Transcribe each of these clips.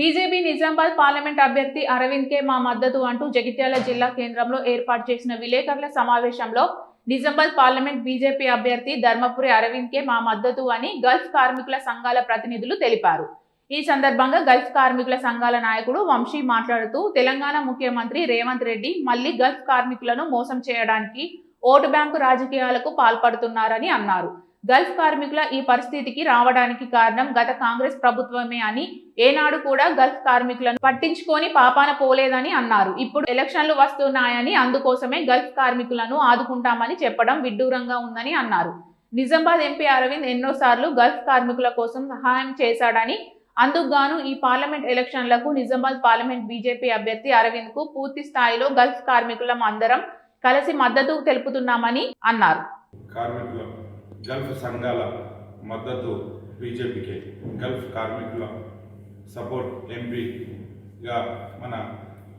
BJP Nizamabad parliament అభ్యర్థి అరవింద్ కే మా మద్దతు అంటూ జగిత్యాల జిల్లా కేంద్రంలో ఏర్పాటు చేసిన విలేకరుల సమావేశంలో నిజామాబాద్ పార్లమెంట్ బీజేపీ అభ్యర్థి ధర్మపురి అరవింద్ కే మా మద్దతు అని గల్ఫ్ కార్మికుల సంఘాల ప్రతినిధులు తెలిపారు. ఈ సందర్భంగా గల్ఫ్ కార్మికుల సంఘాల నాయకుడు వంశీ మాట్లాడుతూ తెలంగాణ ముఖ్యమంత్రి రేవంత్ రెడ్డి మళ్ళీ గల్ఫ్ కార్మికులను మోసం చేయడానికి ఓటు బ్యాంకు రాజకీయాలకు పాల్పడుతున్నారని అన్నారు. గల్ఫ్ కార్మికుల ఈ పరిస్థితికి రావడానికి కారణం గత కాంగ్రెస్ ప్రభుత్వమే అని ఏనాడు కూడా గల్ఫ్ కార్మికులను పట్టించుకొని పాపాన పోలేదని అన్నారు. ఇప్పుడు ఎలక్షన్లు వస్తున్నాయని అందుకోసమే గల్ఫ్ కార్మికులను ఆదుకుంటామని చెప్పడం విడ్డూరంగా ఉందని అన్నారు. నిజామాబాద్ ఎంపీ అరవింద్ ఎన్నోసార్లు గల్ఫ్ కార్మికుల కోసం సహాయం చేశాడని అందుకుగాను ఈ పార్లమెంట్ ఎలక్షన్లకు నిజామాబాద్ పార్లమెంట్ బీజేపీ అభ్యర్థి అరవింద్కు పూర్తి స్థాయిలో గల్ఫ్ కార్మికులం అందరం కలిసి మద్దతు తెలుపుతున్నామని అన్నారు. గల్ఫ్ సంఘాల మద్దతు బీజేపీకి. గల్ఫ్ కార్మికుల సపోర్ట్ ఎంపీగా మన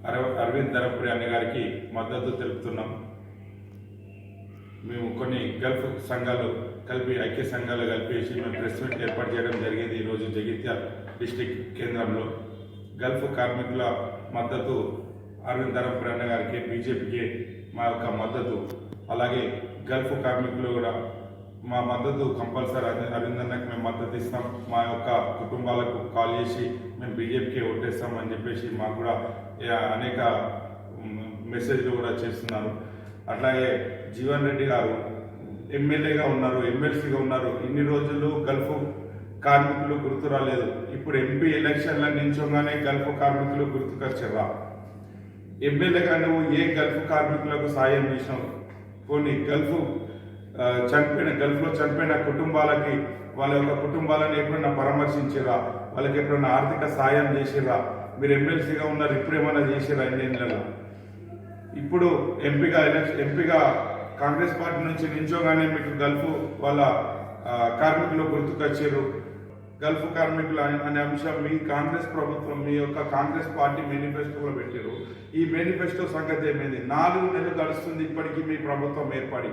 అరవ అరవింద్ ధరపురి అనే గారికి మద్దతు తెలుపుతున్నాం. మేము కొన్ని గల్ఫ్ సంఘాలు కలిపి ఐక్య సంఘాలు కలిపేసి మేము ప్రెస్ మీట్ ఏర్పాటు చేయడం జరిగింది ఈరోజు జగిత్యాల డిస్టిక్ కేంద్రంలో. గల్ఫ్ కార్మికుల మద్దతు అరవింద్ ధరపురి అన్న గారికి బీజేపీకి మా యొక్క మద్దతు. అలాగే గల్ఫ్ కార్మికులు కూడా మా మద్దతు కంపల్సరీ అరవింద్ అరవింద్ మేము మద్దతు ఇస్తాం. మా యొక్క కుటుంబాలకు కాల్ చేసి మేము బీజేపీకి ఓటేస్తాం అని చెప్పేసి మాకు కూడా అనేక మెసేజ్లు కూడా చేస్తున్నారు. అట్లాగే జీవన్ రెడ్డి గారు ఎమ్మెల్యేగా ఉన్నారు ఎమ్మెల్సీగా ఉన్నారు. ఇన్ని రోజులు గల్ఫ్ కార్మికులు గుర్తు రాలేదు. ఇప్పుడు ఎంపీ ఎలక్షన్ల నించోగానే గల్ఫ్ కార్మికులు గుర్తుకొచ్చారా? ఎమ్మెల్యేగా నువ్వు ఏ గల్ఫ్ కార్మికులకు సాయం చేసినావు? కొన్ని గల్ఫ్ చనిపోయిన గల్ఫ్లో చనిపోయిన కుటుంబాలకి వాళ్ళ యొక్క కుటుంబాలను ఎప్పుడైనా పరామర్శించిరా వాళ్ళకి ఎప్పుడైనా ఆర్థిక సాయం చేసిరా మీరు ఎమ్మెల్సీగా ఉన్నారు ఇప్పుడు ఏమైనా చేసిరా ఎన్నేళ్ళలో ఇప్పుడు ఎంపీగా ఎంపీగా కాంగ్రెస్ పార్టీ నుంచి నించోగానే మీకు గల్ఫ్ వాళ్ళ కార్మికులు గుర్తుకొచ్చారు గల్ఫ్ కార్మికులు అనే అంశం మీ కాంగ్రెస్ ప్రభుత్వం మీ యొక్క కాంగ్రెస్ పార్టీ మేనిఫెస్టోలో పెట్టారు ఈ మేనిఫెస్టో సంగతి ఏమైంది? నాలుగు నెలలు గడుస్తుంది ఇప్పటికీ మీ ప్రభుత్వం ఏర్పడి.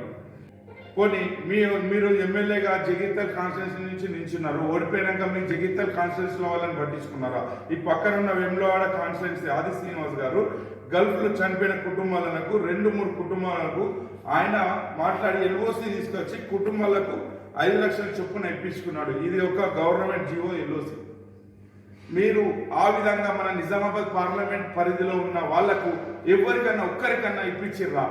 పోనీ మీ మీరు ఎమ్మెల్యేగా జగిత్తల్ కాన్స్టిట్యూన్సీ నుంచి నించున్నారు ఓడిపోయాక మీకు జగిత్తల్ కాన్స్టిట్యూన్సీలో వాళ్ళని పట్టించుకున్నారా? ఈ పక్కన ఉన్న వెమ్లవాడ కాన్స్టిట్యూన్సీ ఆది శ్రీనివాస్ గారు గల్ఫ్లో చనిపోయిన కుటుంబాలకు రెండు మూడు కుటుంబాలకు ఆయన మాట్లాడి ఎల్ఓసి తీసుకొచ్చి కుటుంబాలకు ఐదు లక్షల చొప్పున ఇప్పించుకున్నాడు. ఇది ఒక గవర్నమెంట్ జీవో ఎల్ఓసి. మీరు ఆ విధంగా మన నిజామాబాద్ పార్లమెంట్ పరిధిలో ఉన్న వాళ్ళకు ఎవరికన్నా ఒక్కరికన్నా ఇప్పించిర్రా?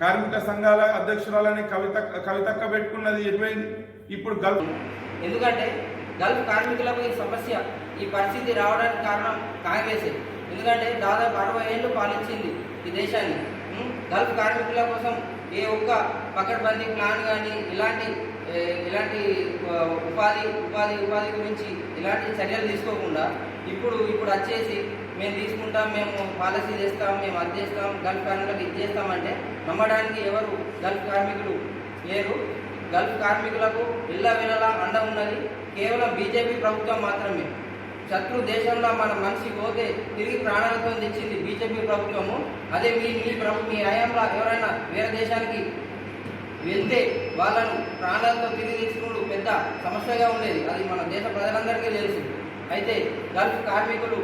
కార్మిక సంఘాల అధ్యక్షురాలని కవిత కవితక్క పెట్టుకున్నది ఎటువైంది? ఇప్పుడు గల్ఫ్. ఎందుకంటే గల్ఫ్ కార్మికులకు ఈ సమస్య ఈ పరిస్థితి రావడానికి కారణం కాంగ్రెస్. ఎందుకంటే దాదాపు అరవై ఏళ్ళు పాలించింది ఈ దేశాన్ని. గల్ఫ్ కార్మికుల కోసం ఏ ఒక్క పకడ్బందీ ప్లాన్ కానీ ఇలాంటి ఇలాంటి ఉపాధి ఉపాధి ఉపాధి గురించి ఇలాంటి చర్యలు తీసుకోకుండా ఇప్పుడు ఇప్పుడు వచ్చేసి మేము తీసుకుంటాం మేము పాలసీ చేస్తాం మేము అది చేస్తాం గల్ఫ్ కార్మికులకు ఇది చేస్తామంటే నమ్మడానికి ఎవరు గల్ఫ్ కార్మికులు లేరు. గల్ఫ్ కార్మికులకు ఇళ్ళ వినలా అండ ఉన్నది కేవలం బీజేపీ ప్రభుత్వం మాత్రమే. శత్రు దేశంలో మన మనిషి పోతే తిరిగి ప్రాణాలతో తెచ్చింది బీజేపీ ప్రభుత్వము. అదే మీ మీ ప్రభు మీ హయాంలో ఎవరైనా వేరే దేశానికి వెళ్తే వాళ్ళను ప్రాణాలతో తిరిగి తెచ్చుకున్నప్పుడు పెద్ద సమస్యగా ఉండేది. అది మన దేశ ప్రజలందరికీ తెలుసు. అయితే గల్ఫ్ కార్మికులు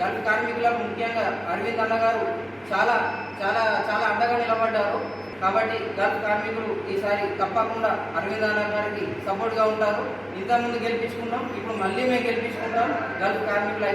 గల్ఫ్ కార్మికులకు ముఖ్యంగా అరవింద్ అన్న గారు చాలా చాలా చాలా అండగా నిలబడ్డారు. కాబట్టి గల్ఫ్ కార్మికులు ఈసారి తప్పకుండా అరవింద్ అన్న గారికి సపోర్ట్గా ఉంటారు. ఇంతకుముందు గెలిపించుకున్నాం ఇప్పుడు మళ్ళీ మేము గెలిపించుకుంటాం. గల్ఫ్ కార్మికులు